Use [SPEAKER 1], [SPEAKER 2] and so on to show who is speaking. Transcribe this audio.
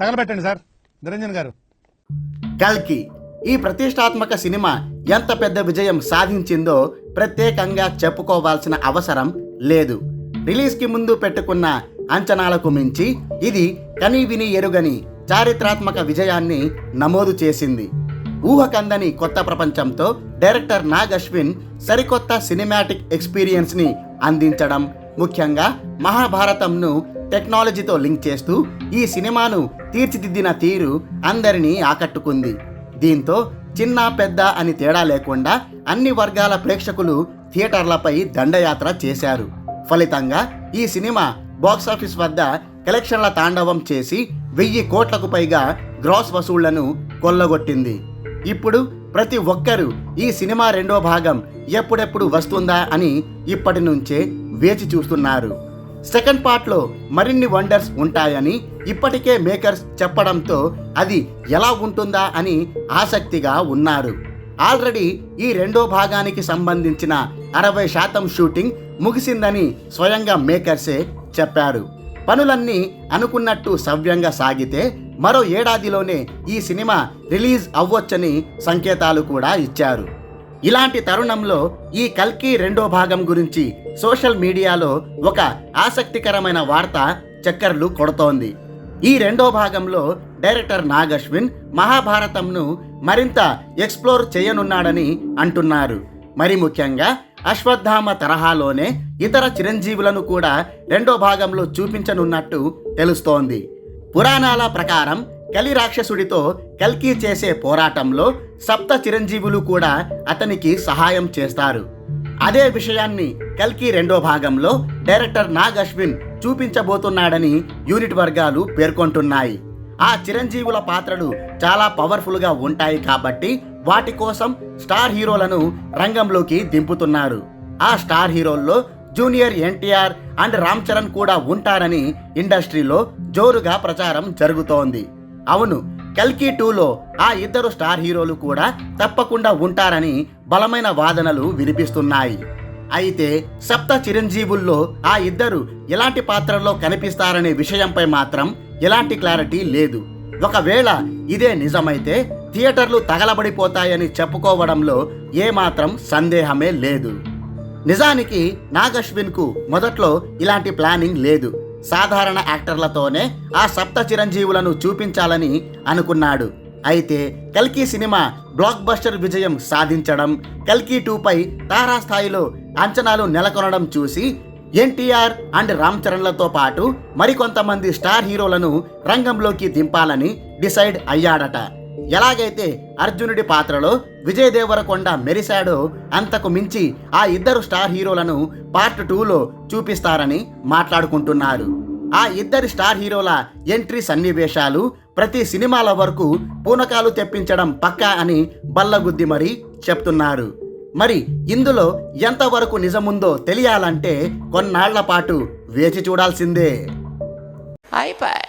[SPEAKER 1] తగలబెట్టండి sir. Niranjan గారు.
[SPEAKER 2] కల్కి ఈ ప్రతిష్టాత్మక సినిమా ఎంత పెద్ద విజయం సాధించిందో ప్రత్యేకంగా చెప్పుకోవాల్సిన అవసరం లేదు. రిలీజ్కి ముందు పెట్టుకున్న అంచనాలకు మించి ఇది కని విని ఎరుగని చారిత్రాత్మక విజయాన్ని నమోదు చేసింది. ఊహకందని కొత్త ప్రపంచంతో డైరెక్టర్ నాగ్ అశ్విన్ సరికొత్త సినిమాటిక్ ఎక్స్పీరియన్స్ని అందించడం ముఖ్యంగా మహాభారతంను టెక్నాలజీతో లింక్ చేస్తూ ఈ సినిమాను తీర్చిదిద్దిన తీరు అందరినీ ఆకట్టుకుంది. దీంతో చిన్న పెద్ద అని తేడా లేకుండా అన్ని వర్గాల ప్రేక్షకులు థియేటర్లపై దండయాత్ర చేశారు. ఫలితంగా ఈ సినిమా బాక్సాఫీస్ వద్ద కలెక్షన్ల తాండవం చేసి వెయ్యి కోట్లకు పైగా గ్రాస్ వసూళ్ళను కొల్లగొట్టింది. ఇప్పుడు ప్రతి ఒక్కరూ ఈ సినిమా రెండో భాగం ఎప్పుడెప్పుడు వస్తుందా అని ఇప్పటి నుంచే వేచి చూస్తున్నారు. సెకండ్ పార్ట్లో మరిన్ని వండర్స్ ఉంటాయని ఇప్పటికే మేకర్స్ చెప్పడంతో అది ఎలా ఉంటుందా అని ఆసక్తిగా ఉన్నారు. ఆల్రెడీ ఈ రెండో భాగానికి సంబంధించిన అరవై శాతం షూటింగ్ ముగిసిందని స్వయంగా మేకర్సే చెప్పారు. పనులన్నీ అనుకున్నట్టు సవ్యంగా సాగితే మరో ఏడాదిలోనే ఈ సినిమా రిలీజ్ అవ్వొచ్చని సంకేతాలు కూడా ఇచ్చారు. ఇలాంటి తరుణంలో ఈ కల్కి రెండో భాగం గురించి సోషల్ మీడియాలో ఒక ఆసక్తికరమైన వార్త చక్కర్లు కొడుతోంది. ఈ రెండో భాగంలో డైరెక్టర్ నాగ్ అశ్విన్ మహాభారతంను మరింత ఎక్స్ప్లోర్ చేయనున్నాడని అంటున్నారు. మరి ముఖ్యంగా అశ్వత్థామ తరహాలోనే ఇతర చిరంజీవులను కూడా రెండో భాగంలో చూపించనున్నట్టు తెలుస్తోంది. పురాణాల ప్రకారం కలి రాక్షసుడితో కల్కి చేసే పోరాటంలో సప్త చిరంజీవులు కూడా అతనికి సహాయం చేస్తారు. అదే విషయాన్ని కల్కి రెండో భాగంలో డైరెక్టర్ నాగ్ అశ్విన్ చూపించబోతున్నాడని యూనిట్ వర్గాలు పేర్కొంటున్నాయి. ఆ చిరంజీవుల పాత్రలు చాలా పవర్ఫుల్గా ఉంటాయి కాబట్టి వాటి కోసం స్టార్ హీరోలను రంగంలోకి దింపుతున్నారు. ఆ స్టార్ హీరోల్లో జూనియర్ ఎన్టీఆర్ అండ్ రామ్ చరణ్ కూడా ఉంటారని ఇండస్ట్రీలో జోరుగా ప్రచారం జరుగుతోంది. అవును కల్కి టూలో ఆ ఇద్దరు స్టార్ హీరోలు కూడా తప్పకుండా ఉంటారని బలమైన వాదనలు వినిపిస్తున్నాయి. అయితే సప్త చిరంజీవుల్లో ఆ ఇద్దరు ఎలాంటి పాత్రల్లో కనిపిస్తారనే విషయంపై మాత్రం ఎలాంటి క్లారిటీ లేదు. ఒకవేళ ఇదే నిజమైతే థియేటర్లు తగలబడిపోతాయని చెప్పుకోవడంలో ఏమాత్రం సందేహమే లేదు. నిజానికి నాగశ్విన్కు మొదట్లో ఇలాంటి ప్లానింగ్ లేదు. సాధారణ యాక్టర్లతోనే ఆ సప్త చిరంజీవులను చూపించాలని అనుకున్నాడు. అయితే కల్కి సినిమా బ్లాక్ బస్టర్ విజయం సాధించడం కల్కి టూపై తారాస్థాయిలో అంచనాలు నెలకొనడం చూసి ఎన్టీఆర్ అండ్ రామ్ చరణ్లతో పాటు మరికొంతమంది స్టార్ హీరోలను రంగంలోకి దింపాలని డిసైడ్ అయ్యాడట. ఎలాగైతే అర్జునుడి పాత్రలో విజయ్ దేవరకొండ మెరిశాడో అంతకు మించి ఆ ఇద్దరు స్టార్ హీరోలను పార్ట్ టూలో చూపిస్తారని మాట్లాడుకుంటున్నారు. ఆ ఇద్దరి స్టార్ హీరోల ఎంట్రీ సన్నివేశాలు ప్రతి సినిమాల వరకు పూనకాలు తెప్పించడం పక్కా అని బల్లగుద్ది మరీ చెప్తున్నారు. మరి ఇందులో ఎంతవరకు నిజముందో తెలియాలంటే కొన్నాళ్ళ పాటు వేచి చూడాల్సిందే.
[SPEAKER 3] అయిపోయి.